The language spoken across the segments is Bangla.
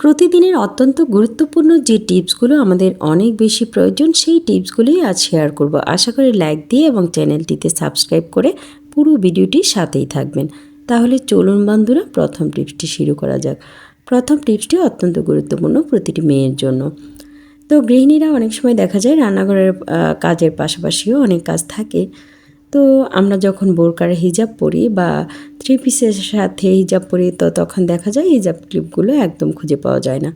প্রতিদিনের অত্যন্ত গুরুত্বপূর্ণ যে টিপসগুলো আমাদের অনেক বেশি প্রয়োজন, সেই টিপসগুলোই আজ শেয়ার করব। আশা করি লাইক দিয়ে এবং চ্যানেলটিতে সাবস্ক্রাইব করে পুরো ভিডিওটির সাথেই থাকবেন। তাহলে চলুন বন্ধুরা, প্রথম টিপসটি শুরু করা যাক। প্রথম টিপসটি অত্যন্ত গুরুত্বপূর্ণ প্রতিটি মেয়ের জন্য। তো গৃহিণীরা অনেক সময় দেখা যায় রান্নাঘরের কাজের পাশাপাশিও অনেক কাজ থাকে। তো আমরা যখন বোরকার হিজাব পরি বা থ্রি পিসের সাথে হিজাব পরি, তো তখন দেখা যায় হিজাব ক্লিপগুলো একদম খুঁজে পাওয়া যায় না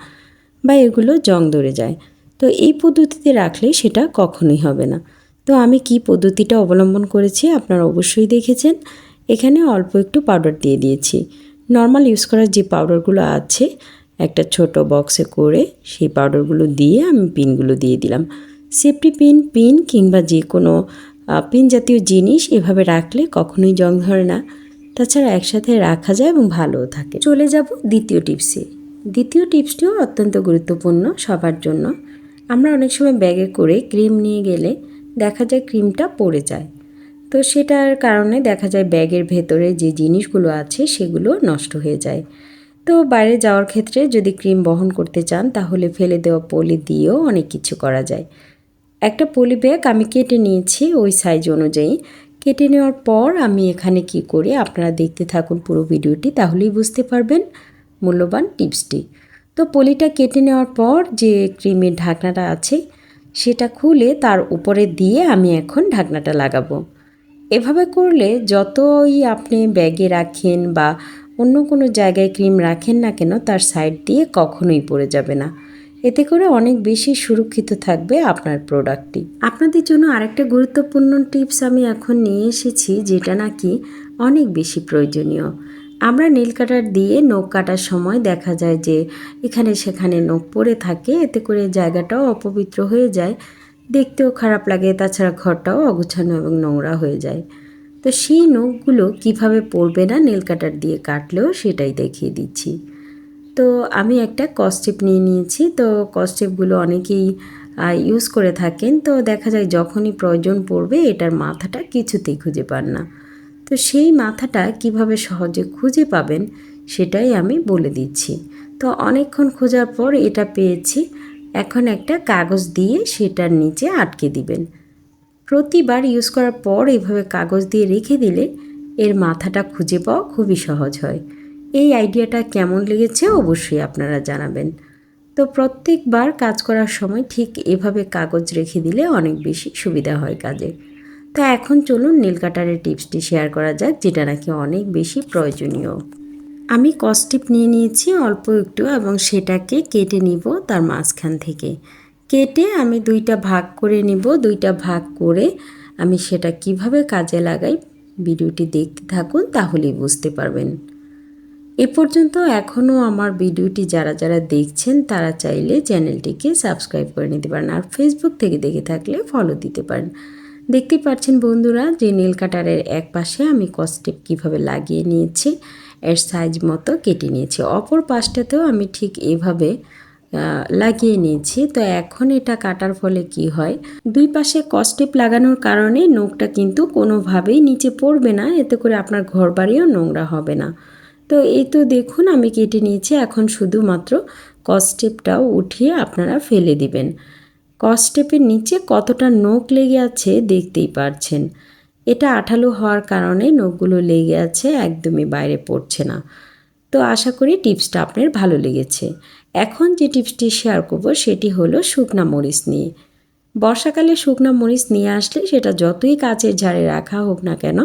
বা এগুলো জং ধরে যায়। তো এই পদ্ধতিতে রাখলে সেটা কখনোই হবে না। তো আমি কি পদ্ধতিটা অবলম্বন করেছি আপনারা অবশ্যই দেখেছেন। এখানে অল্প একটু পাউডার দিয়ে দিয়েছি। নর্মাল ইউজ করার যে পাউডারগুলো আছে, একটা ছোট বক্সে করে সেই পাউডারগুলো দিয়ে আমি পিনগুলো দিয়ে দিলাম। সেফটি পিন পিন কিংবা যে কোনো পিন জাতীয় জিনিস এভাবে রাখলে কখনোই জং ধরে না। তাছাড়া একসাথে রাখা যায় এবং ভালোও থাকে। চলে যাব দ্বিতীয় টিপসে। দ্বিতীয় টিপসটিও অত্যন্ত গুরুত্বপূর্ণ সবার জন্য। আমরা অনেক সময় ব্যাগে করে ক্রিম নিয়ে গেলে দেখা যায় ক্রিমটা পড়ে যায়। তো সেটার কারণে দেখা যায় ব্যাগের ভেতরে যে জিনিসগুলো আছে সেগুলো নষ্ট হয়ে যায়। তো বাইরে যাওয়ার ক্ষেত্রে যদি ক্রিম বহন করতে চান তাহলে ফেলে দেওয়া পলি দিয়েও অনেক কিছু করা যায়। একটা পলি ব্যাগ আমি কেটে নিয়েছি ওই সাইজ অনুযায়ী। কেটে নেওয়ার পর আমি এখানে কি করি, আপনারা দেখতে থাকুন পুরো ভিডিওটি, তাহলেই বুঝতে পারবেন মূল্যবান টিপসটি। তো পলিটা কেটে নেওয়ার পর যে ক্রিমের ঢাকনাটা আছে, সেটা খুলে তার উপরে দিয়ে আমি এখন ঢাকনাটা লাগাবো। এভাবে করলে যতই আপনি ব্যাগে রাখেন বা অন্য কোনো জায়গায় ক্রিম রাখেন না কেন, তার সাইড দিয়ে কখনোই পড়ে যাবে না। এতে করে অনেক বেশি সুরক্ষিত থাকবে আপনার প্রোডাক্টটি আপনাদের জন্য আরেকটা গুরুত্বপূর্ণ টিপস আমি এখন নিয়ে এসেছি, যেটা নাকি অনেক বেশি প্রয়োজনীয়। আমরা নীল কাটার দিয়ে নখ কাটার সময় দেখা যায় যে এখানে সেখানে নখ পড়ে থাকে, এতে করে জায়গাটাও অপবিত্র হয়ে যায়, দেখতেও খারাপ লাগে, তাছাড়া ঘরটাও অগুছানো এবং নোংরা হয়ে যায়। তো সেই নখগুলো কীভাবে পড়বে না নীল কাটার দিয়ে কাটলেও সেটাই দেখিয়ে দিচ্ছি। তো আমি একটা কস্টেপ নিয়ে নিয়েছি। তো কস্টেপগুলো অনেকেই ইউজ করে থাকেন। তো দেখা যায় যখনই প্রয়োজন পড়বে, এটার মাথাটা কিছুতেই খুঁজে পান না। তো সেই মাথাটা কীভাবে সহজে খুঁজে পাবেন, সেটাই আমি বলে দিচ্ছি। তো অনেকক্ষণ খোঁজার পর এটা পেয়েছি। এখন একটা কাগজ দিয়ে সেটার নিচে আটকে দিবেন। প্রতিবার ইউজ করার পর এভাবে কাগজ দিয়ে রেখে দিলে, এর মাথাটা খুঁজে পাওয়া খুবই সহজ হয়। এই আইডিয়াটা কেমন লেগেছে অবশ্যই আপনারা জানাবেন। তো প্রত্যেকবার কাজ করার সময় ঠিক এভাবে কাগজ রেখে দিলে অনেক বেশি সুবিধা হয় কাজে। তো এখন চলুন নীল কাটারের টিপসটি শেয়ার করা যাক, যেটা নাকি অনেক বেশি প্রয়োজনীয়। আমি কস্টিপ নিয়ে নিয়েছি, অল্প একটু, এবং সেটাকে কেটে নিব তার মাঝখান থেকে। কেটে আমি দুইটা ভাগ করে নিব, দুইটা ভাগ করে আমি সেটা কীভাবে কাজে লাগাই, ভিডিওটি দেখতে থাকুন, তাহলেই বুঝতে পারবেন। এ পর্যন্ত এখনও আমার ভিডিওটি যারা যারা দেখছেন, তারা চাইলে চ্যানেলটিকে সাবস্ক্রাইব করে নিতে পারেন আর ফেসবুক থেকে দেখে থাকলে ফলো দিতে পারেন। দেখতে পাচ্ছেন বন্ধুরা, যে নীল কাটারের এক পাশে আমি কস্টেপ কীভাবে লাগিয়ে নিয়েছি, এর সাইজ মতো কেটে নিয়েছি। অপর পাশটাতেও আমি ঠিক এভাবে লাগিয়ে নিয়েছি। তো এখন এটা কাটার ফলে কি হয়, দুই পাশে কস্টেপ লাগানোর কারণে নখটা কিন্তু কোনোভাবেই নিচে পড়বে না, এতে করে আপনার ঘর বাড়িও নোংরা হবে না। তো এই তো দেখুন, আমি কেটে নিয়েছি। এখন শুধুমাত্র কস্টেপটাও উঠিয়ে আপনারা ফেলে দিবেন। কস্টেপের নিচে কতটা নখ লেগে আছে দেখতেই পারছেন। এটা আঠালো হওয়ার কারণে নখগুলো লেগে আছে, একদমই বাইরে পড়ছে না। তো আশা করি টিপসটা আপনার ভালো লেগেছে। এখন যে টিপসটি শেয়ার করব, সেটি হলো শুকনা মরিচ নিয়ে। বর্ষাকালে শুকনা মরিচ নিয়ে আসলে সেটা যতই কাচের ঝাড়ে রাখা হোক না কেন,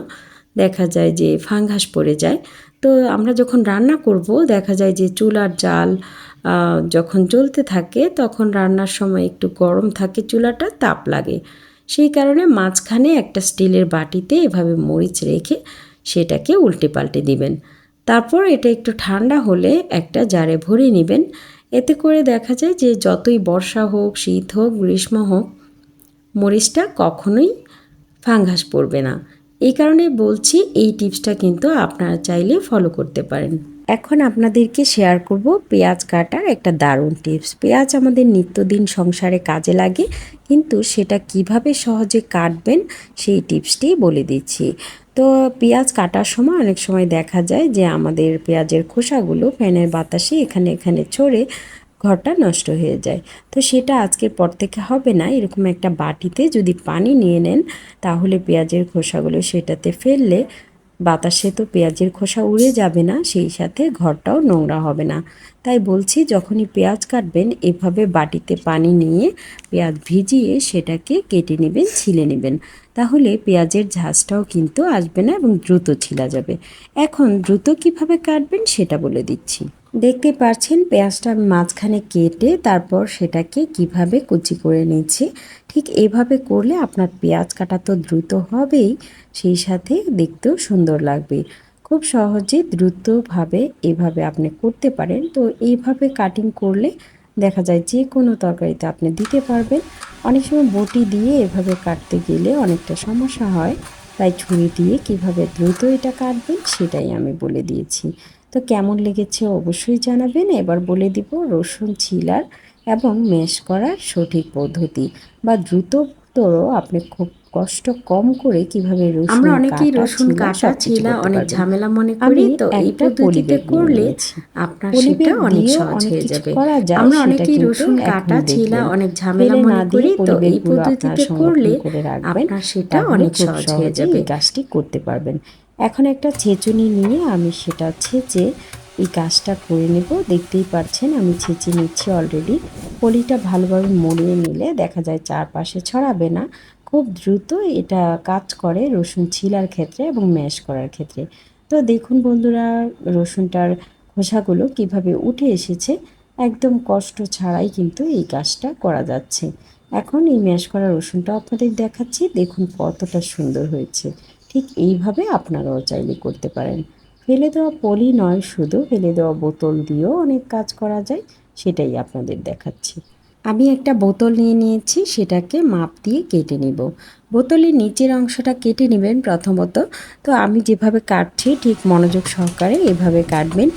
দেখা যায় যে ফাঙ্গাস পড়ে যায়। তো আমরা যখন রান্না করব, দেখা যায় যে চুলার জাল যখন জ্বলতে থাকে, তখন রান্নার সময় একটু গরম থাকে চুলাটা, তাপ লাগে। সেই কারণে মাঝখানে একটা স্টিলের বাটিতে এভাবে মরিচ রেখে সেটাকে উল্টে পাল্টে দিবেন। তারপর এটা একটু ঠান্ডা হলে একটা জারে ভরে নেবেন। এতে করে দেখা যায় যে যতই বর্ষা হোক, শীত হোক, গ্রীষ্ম হোক, মরিচটা কখনোই ফাঙ্গাস পড়বে না। এই কারণে বলছি এই টিপসটা কিন্তু আপনারা চাইলে ফলো করতে পারেন। এখন আপনাদেরকে শেয়ার করব পেঁয়াজ কাটার একটা দারুণ টিপস পেঁয়াজ আমাদের নিত্যদিন সংসারে কাজে লাগে, কিন্তু সেটা কীভাবে সহজে কাটবেন সেই টিপসটি বলে দিচ্ছি। তো পেঁয়াজ কাটার সময় অনেক সময় দেখা যায় যে আমাদের পেঁয়াজের খোসাগুলো ফ্যানের বাতাসে এখানে এখানে ছড়ে ঘরটা নষ্ট হয়ে যায়। তো সেটা আজকের পর থেকে হবে না। এরকম একটা বাটিতে যদি পানি নিয়ে নেন, তাহলে পেঁয়াজের খোসাগুলো সেটাতে ফেললে বাতাসে তো পেঁয়াজের খোসা উড়ে যাবে না, সেই সাথে ঘরটাও নোংরা হবে না। তাই বলছি, যখনই পেঁয়াজ কাটবেন, এভাবে বাটিতে পানি নিয়ে পেঁয়াজ ভিজিয়ে সেটাকে কেটে নেবেন, ছিলে নেবেন। তাহলে পেঁয়াজের ঝাঁজটাও কিন্তু আসবে না এবং দ্রুত ছিলা যাবে। এখন দ্রুত কীভাবে কাটবেন, সেটা বলে দিচ্ছি। দেখতে পাচ্ছেন পেঁয়াজটা আমি মাঝখানে কেটে তারপর সেটাকে কীভাবে কুচি করে নিচ্ছি। ঠিক এভাবে করলে আপনার পেঁয়াজ কাটা তো দ্রুত হবেই, সেই সাথে দেখতেও সুন্দর লাগবে। খুব সহজে দ্রুতভাবে এভাবে আপনি করতে পারেন। তো এইভাবে কাটিং করলে দেখা যায় যে কোনো তরকারিতে আপনি দিতে পারবেন। অনেক সময় বটি দিয়ে এভাবে কাটতে গেলে অনেকটা সমস্যা হয়। তাই ছুরি দিয়ে কীভাবে দ্রুত এটা কাটবেন সেটাই আমি বলে দিয়েছি। তো কেমন লেগেছে অবশ্যই জানাবেন। এবার বলে দিব রসুন ছিলার এবং ম্যাশ করার সঠিক পদ্ধতি বা দ্রুততর আপনি খুব কষ্ট কম করে কীভাবে রসুন আমরা অনেকেই রসুন কাটা ছিলা অনেক ঝামেলা মনে করি তো এই পদ্ধতিতে করলে আপনার সেটা অনেক সহজ হয়ে যাবে। আমরা অনেকেই রসুন কাটা ছিলা অনেক ঝামেলা মনে করি তো এই পদ্ধতিতে করলে আপনার সেটা অনেক সহজ হয়ে যাবে। কাজটি করতে পারবেন। এখন একটা ছেঁচুনি নিয়ে আমি সেটা ছেঁচে এই কাজটা করে নেব। দেখতেই পাচ্ছেন, আমি ছেঁচে নিচ্ছি অলরেডি পলিটা ভালোভাবে মরিয়ে নিলে দেখা যায় চারপাশে ছড়াবে না। খুব দ্রুত এটা কাজ করে রসুন ছিলার ক্ষেত্রে এবং ম্যাশ করার ক্ষেত্রে। তো দেখুন বন্ধুরা, রসুনটার খোসাগুলো কীভাবে উঠে এসেছে, একদম কষ্ট ছাড়াই কিন্তু এই কাজটা করা যাচ্ছে। এখন এই ম্যাশ করা রসুনটা আপনাদের দেখাচ্ছি, দেখুন কতটা সুন্দর হয়েছে। ঠিক এইভাবে আপনারাও চাইলে করতে পারেন। ফেলে দেওয়া পলি নয়, শুধু ফেলে দেওয়া বোতল দিয়েও অনেক কাজ করা যায়, সেটাই আপনাদের দেখাচ্ছি। আমি একটা বোতল নিয়ে নিয়েছি, সেটাকে মাপ দিয়ে কেটে নিব। বোতলের নিচের অংশটা কেটে নেবেন প্রথমত। তো আমি যেভাবে কাটছি, ঠিক মনোযোগ সহকারে এভাবে কাটবেন।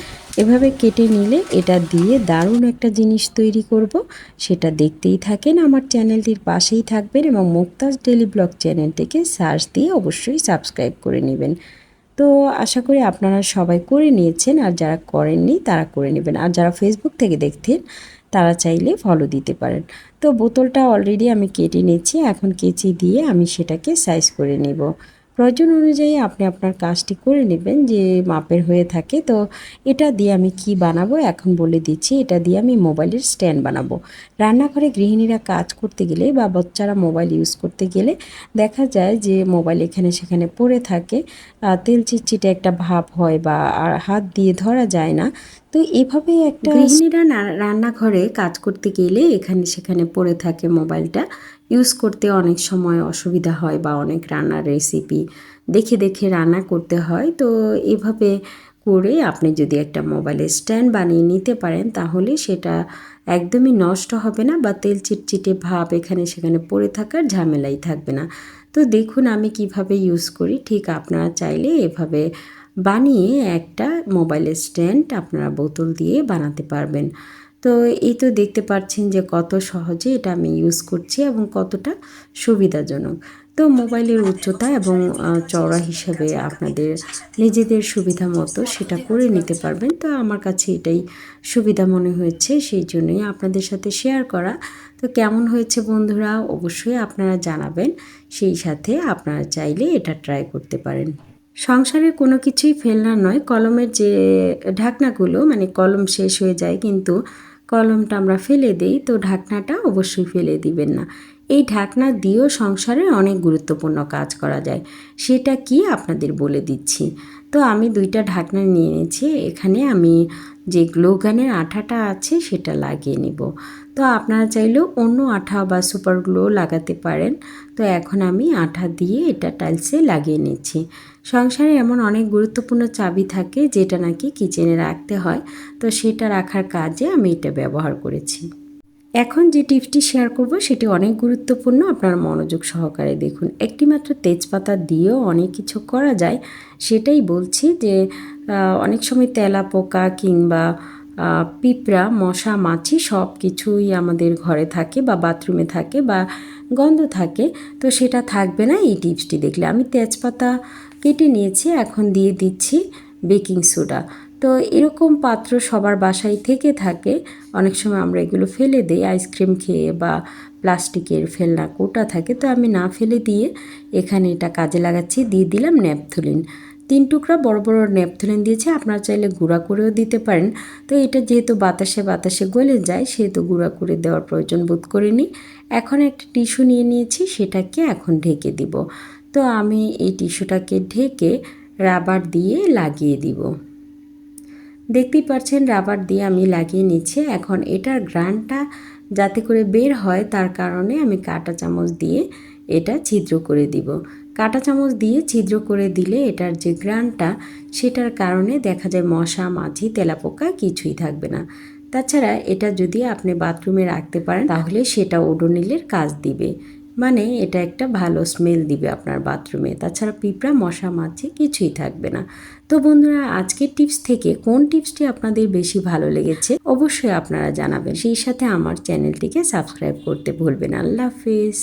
এভাবে কেটে নিলে এটা দিয়ে দারুণ একটা জিনিস তৈরি করব। সেটা দেখতেই থাকেন আমার চ্যানেলটির পাশেই থাকবেন এবং মুক্তাজ ডেলি ব্লগ চ্যানেলটিকে সার্চ দিয়ে অবশ্যই সাবস্ক্রাইব করে নেবেন। তো আশা করি আপনারা সবাই করে নিয়েছেন, আর যারা করেননি তারা করে নেবেন। আর যারা ফেসবুক থেকে দেখতেন তারা চাইলে ফলো দিতে পারেন। তো বোতলটা অলরেডি আমি কেটে নিয়েছি, এখন কেচি দিয়ে আমি সেটাকে সাইজ করে নেব। প্রয়োজন অনুযায়ী আপনি আপনার কাজটি করে নেবেন যে মাপের হয়ে থাকে। তো এটা দিয়ে আমি কি বানাবো? এখন বলে দিচ্ছি, এটা দিয়ে আমি মোবাইলের স্ট্যান্ড বানাবো। রান্নাঘরে গৃহিণীরা কাজ করতে গেলে বা বাচ্চারা মোবাইল ইউজ করতে গেলে দেখা যায় যে মোবাইল এখানে সেখানে পড়ে থাকে। তেল চিটচিটে একটা ভাব হয় বা আর হাত দিয়ে ধরা যায় না। তো এভাবে একটা গৃহিণীরা রান্নাঘরে কাজ করতে গেলে এখানে সেখানে পড়ে থাকে মোবাইলটা। ইউজ করতে অনেক সময় অসুবিধা হয় বা অনেক রান্নার রেসিপি দেখে দেখে রান্না করতে হয়। তো এভাবে করে আপনি যদি একটা মোবাইলের স্ট্যান্ড বানিয়ে নিতে পারেন, তাহলে সেটা একদমই নষ্ট হবে না বা তেল চিটচিটে ভাব এখানে সেখানে পড়ে থাকার ঝামেলাই থাকবে না। তো দেখুন আমি কীভাবে ইউজ করি, ঠিক আপনারা চাইলে এভাবে বানিয়ে একটা মোবাইলের স্ট্যান্ড আপনারা বোতল দিয়ে বানাতে পারবেন। তো এই তো দেখতে পাচ্ছেন যে কত সহজে এটা আমি ইউজ করছি এবং কতটা সুবিধাজনক। তো মোবাইলের উচ্চতা এবং চওড়া হিসাবে আপনাদের নিজেদের সুবিধা মতো সেটা করে নিতে পারবেন। তো আমার কাছে এটাই সুবিধা মনে হয়েছে, সেই জন্যই আপনাদের সাথে শেয়ার করা। তো কেমন হয়েছে বন্ধুরা? অবশ্যই আপনারা জানাবেন। সেই সাথে আপনারা চাইলে এটা ট্রাই করতে পারেন। সংসারের কোনো কিছুই ফেলনা নয়। কলমের যে ঢাকনাগুলো মানে কলম শেষ হয়ে যায়, কিন্তু কলমটা আমরা ফেলে দেই, তো ঢাকনাটা অবশ্যই ফেলে দিবেন না। এই ঢাকনা দিয়েও সংসারে অনেক গুরুত্বপূর্ণ কাজ করা যায়, সেটা কি আপনাদের বলে দিচ্ছি। তো আমি দুইটা ঢাকনা নিয়ে নিয়েছি, এখানে আমি যে গ্লোগানের আঠাটা আছে সেটা লাগিয়ে নিব। তো আপনারা চাইলেও অন্য আঠা বা সুপার গ্লো লাগাতে পারেন তো এখন আমি আঠা দিয়ে এটা টাইলসে লাগিয়ে নিচ্ছি। সংসারে এমন অনেক গুরুত্বপূর্ণ চাবি থাকে যেটা নাকি কিচেনে রাখতে হয়, তো সেটা রাখার কাজে আমি এটা ব্যবহার করেছি। এখন যে টিপসটি শেয়ার করব সেটি অনেক গুরুত্বপূর্ণ, আপনার মনোযোগ সহকারে দেখুন। একটি মাত্র তেজপাতা দিয়েও অনেক কিছু করা যায়, সেটাই বলছি যে অনেক সময় তেলা পোকা কিংবা পিঁপড়া, মশা, মাছি সব কিছুই আমাদের ঘরে থাকে বা বাথরুমে থাকে বা গন্ধ থাকে। তো সেটা থাকবে না, এই টিপসটি দেখলে। আমি তেজপাতা কেটে নিয়েছি, এখন দিয়ে দিচ্ছি বেকিং সোডা। তো এরকম পাত্র সবার বাসায় থেকে থাকে। অনেক সময় আমরা এগুলো ফেলে দিই, আইসক্রিম খেয়ে বা প্লাস্টিকের ফেলনা কোটা থাকে। তো আমি না ফেলে দিয়ে এখানে এটা কাজে লাগাচ্ছি, দিয়ে দিলাম ন্যাপথলিন। তিন টুকরা বড় বড় ন্যাপথলিন দিয়েছে, আপনারা চাইলে গুঁড়া করেও দিতে পারেন। তো এটা যেহেতু বাতাসে বাতাসে গলে যায়, সেহেতু গুঁড়া করে দেওয়ার প্রয়োজন বোধ করিনি। এখন একটা টিস্যু নিয়ে নিয়েছি, সেটাকে এখন ঢেকে দিব। তো আমি এই টিস্যুটাকে ঢেকে রাবার দিয়ে লাগিয়ে দিব। দেখতেই পাচ্ছেন রাবার দিয়ে আমি লাগিয়ে নিচ্ছি। এখন এটার গ্রানটা যাতে করে বের হয়, তার কারণে আমি কাঁটা চামচ দিয়ে এটা ছিদ্র করে দিব। কাঁটা চামচ দিয়ে ছিদ্র করে দিলে এটার যে গ্রানটা, সেটার কারণে দেখা যায় মশা, মাছি, তেলাপোকা কিছুই থাকবে না। তাছাড়া এটা যদি আপনি বাথরুমে রাখতে পারেন, তাহলে সেটা ওডোনিলের কাজ দিবে। মানে এটা একটা ভালো স্মেল দিবে আপনার বাথরুমে। তাছাড়া পিঁপড়া, মশা, মাছি কিছুই থাকবে না। তো বন্ধুরা, আজকের টিপস থেকে কোন টিপসটি আপনাদের বেশি ভালো লেগেছে, অবশ্যই আপনারা জানাবেন। সেই সাথে আমার চ্যানেলটিকে সাবস্ক্রাইব করতে ভুলবেন আল্লাহ হাফিজ।